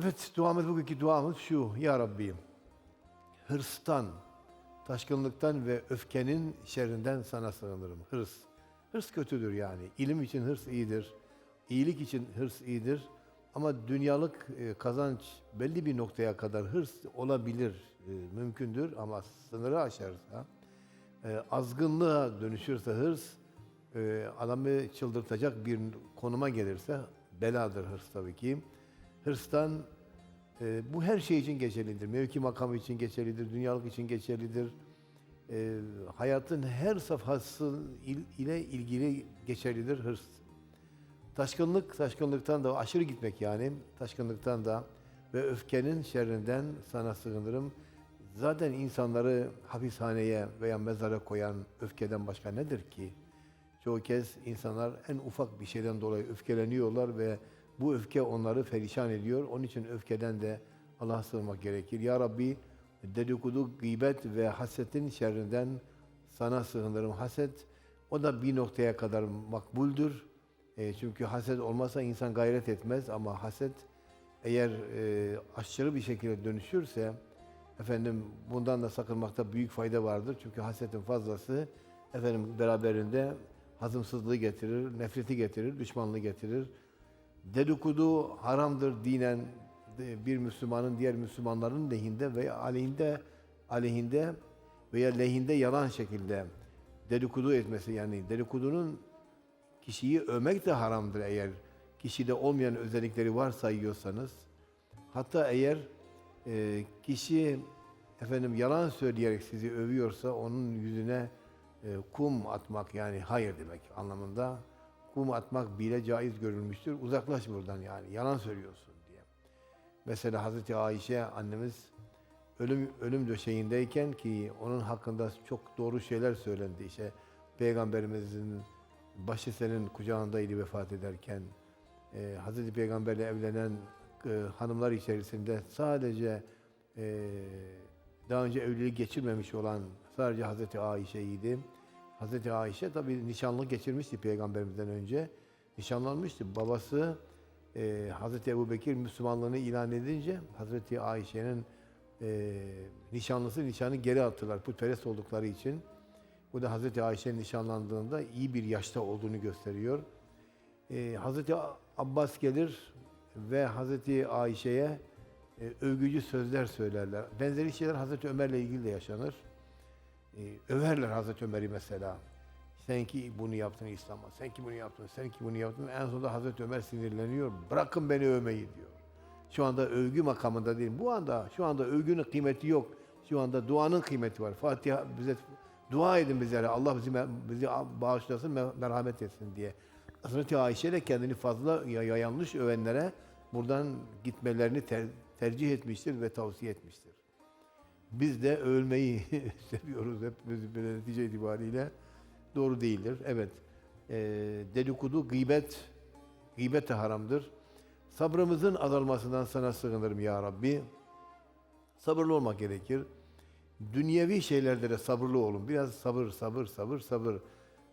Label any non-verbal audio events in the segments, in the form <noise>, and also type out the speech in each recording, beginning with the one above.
Evet, duamız bugünkü duamız şu. Ya Rabbi, hırstan, taşkınlıktan ve öfkenin şerrinden sana sığınırım. Hırs. Hırs kötüdür yani. İlim için hırs iyidir. İyilik için hırs iyidir. Ama dünyalık e, kazanç belli bir noktaya kadar hırs olabilir, e, mümkündür ama sınırı aşarsa, e, azgınlığa dönüşürse hırs, adamı çıldırtacak bir konuma gelirse beladır hırs tabii ki. Hırstan e, bu her şey için geçerlidir. Mevki makamı için geçerlidir, dünyalık için geçerlidir. E, hayatın her safhası il- ile ilgili geçerlidir hırs. Taşkınlık, taşkınlıktan da aşırı gitmek yani, taşkınlıktan da ve öfkenin şerrinden sana sığınırım. Zaten insanları hapishaneye veya mezara koyan öfkeden başka nedir ki? Çoğu kez insanlar en ufak bir şeyden dolayı öfkeleniyorlar ve bu öfke onları perişan ediyor. Onun için öfkeden de Allah'a sığınmak gerekir. Ya Rabbi dedikodu, gıybet ve hasetin şerrinden sana sığınırım. Haset o da bir noktaya kadar makbuldür. E, çünkü haset olmazsa insan gayret etmez ama haset eğer e, aşırı bir şekilde dönüşürse efendim bundan da sakınmakta büyük fayda vardır. Çünkü hasetin fazlası efendim beraberinde hazımsızlığı getirir, nefreti getirir, düşmanlığı getirir. Dedikodu haramdır dinen bir Müslümanın diğer Müslümanların lehinde veya aleyhinde aleyhinde veya lehinde yalan şekilde dedikodu etmesi yani dedikodunun kişiyi övmek de haramdır eğer kişide olmayan özellikleri varsayıyorsanız. Hatta eğer e, kişi efendim yalan söyleyerek sizi övüyorsa onun yüzüne e, kum atmak yani hayır demek anlamında kum atmak bile caiz görülmüştür. Uzaklaş buradan yani yalan söylüyorsun diye. Mesela Hazreti Ayşe annemiz ölüm ölüm döşeğindeyken ki onun hakkında çok doğru şeyler söylendi. İşte Peygamberimizin başı senin kucağındaydı vefat ederken. E, Hazreti Peygamberle evlenen e, hanımlar içerisinde sadece e, daha önce evlilik geçirmemiş olan sadece Hazreti Ayşe'ydi. Hazreti Ayşe tabi nişanlık geçirmişti Peygamberimizden önce. Nişanlanmıştı. Babası e, Hazreti Ebu Bekir Müslümanlığını ilan edince Hazreti Ayşe'nin e, nişanlısı nişanı geri attılar putperest oldukları için. Bu da Hazreti Ayşe'nin nişanlandığında iyi bir yaşta olduğunu gösteriyor. E, Hazreti Abbas gelir ve Hazreti Ayşe'ye e, övgücü sözler söylerler. Benzeri şeyler Hazreti Ömer'le ilgili de yaşanır. E, överler Hazreti Ömer'i mesela. Sen ki bunu yaptın İslam'a, sen ki bunu yaptın, sen ki bunu yaptın. En sonunda Hazreti Ömer sinirleniyor. Bırakın beni övmeyi diyor. Şu anda övgü makamında değil. Bu anda, şu anda övgünün kıymeti yok. Şu anda duanın kıymeti var. Fatiha bize dua edin bizlere. Allah bizi bizi bağışlasın, mer- merhamet etsin diye. Hazreti Ayşe de kendini fazla ya, ya yanlış övenlere buradan gitmelerini ter- tercih etmiştir ve tavsiye etmiştir. Biz de ölmeyi <laughs> seviyoruz hepimiz bir netice itibariyle. Doğru değildir. Evet. E, dedikodu, gıybet, gıybet de haramdır. Sabrımızın azalmasından sana sığınırım ya Rabbi. Sabırlı olmak gerekir. Dünyevi şeylerde de sabırlı olun. Biraz sabır, sabır, sabır, sabır.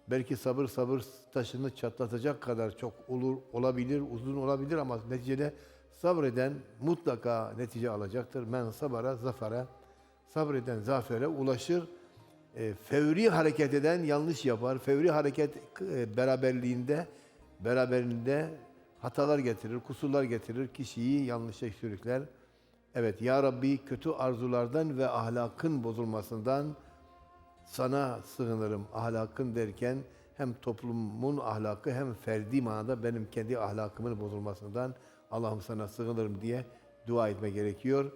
Belki sabır, sabır taşını çatlatacak kadar çok olur, olabilir, uzun olabilir ama neticede sabreden mutlaka netice alacaktır. Men sabara zafere, sabreden zafere ulaşır. E, fevri hareket eden yanlış yapar. Fevri hareket e, beraberliğinde, beraberinde hatalar getirir, kusurlar getirir, kişiyi yanlışa sürükler. Evet ya Rabbi kötü arzulardan ve ahlakın bozulmasından sana sığınırım. Ahlakın derken hem toplumun ahlakı hem ferdi manada benim kendi ahlakımın bozulmasından Allah'ım sana sığınırım diye dua etme gerekiyor.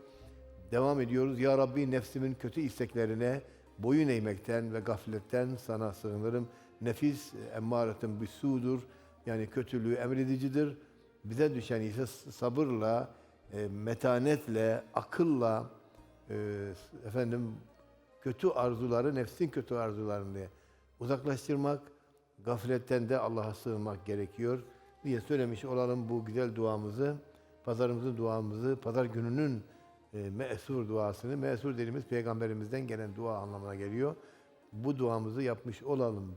Devam ediyoruz. Ya Rabbi nefsimin kötü isteklerine boyun eğmekten ve gafletten sana sığınırım. Nefis emmâretin bir sudur. Yani kötülüğü emredicidir. Bize düşen ise sabırla, e, metanetle, akılla, e, efendim kötü arzuları, nefsin kötü arzularını uzaklaştırmak, gafletten de Allah'a sığınmak gerekiyor diye söylemiş olalım bu güzel duamızı, pazarımızın duamızı, pazar gününün e, me'sur duasını, me'sur dediğimiz peygamberimizden gelen dua anlamına geliyor. Bu duamızı yapmış olalım